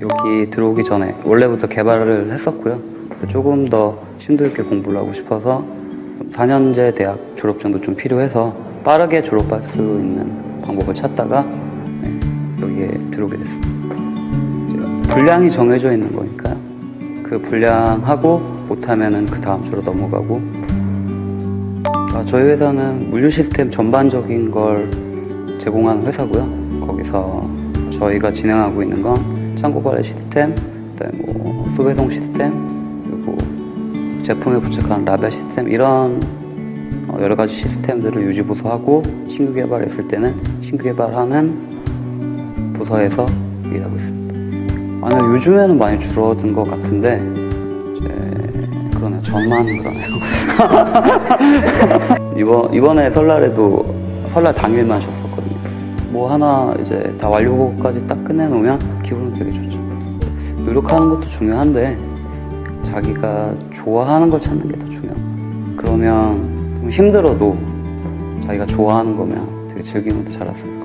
여기 들어오기 전에 원래부터 개발을 했었고요. 조금 더 심도있게 공부를 하고 싶어서 4년제 대학 졸업증도 좀 필요해서 빠르게 졸업할 수 있는 방법을 찾다가 네, 여기에 들어오게 됐습니다. 분량이 정해져 있는 거니까 그 분량하고 못하면은 그 다음 주로 넘어가고 저희 회사는 물류 시스템 전반적인 걸 제공하는 회사고요. 거기서 저희가 진행하고 있는 건 창고 관리 시스템, 그다음에 뭐 수배송 시스템, 그리고 제품에 부착하는 라벨 시스템 이런 어, 여러 가지 시스템들을 유지 보수하고 신규 개발했을 때는 신규 개발하는 부서에서 일하고 있습니다. 아니 요즘에는 많이 줄어든 것 같은데 저만 그러네요. 이번 이번에 설날에도 설날 당일만 쉬었었거든요. 뭐 하나 이제 다 완료까지 딱 끝내놓으면 기분은 되게 좋죠. 노력하는 것도 중요한데 자기가 좋아하는 걸 찾는 게 더 중요. 그러면 좀 힘들어도 자기가 좋아하는 거면 되게 즐기면서 잘할 수 있어요.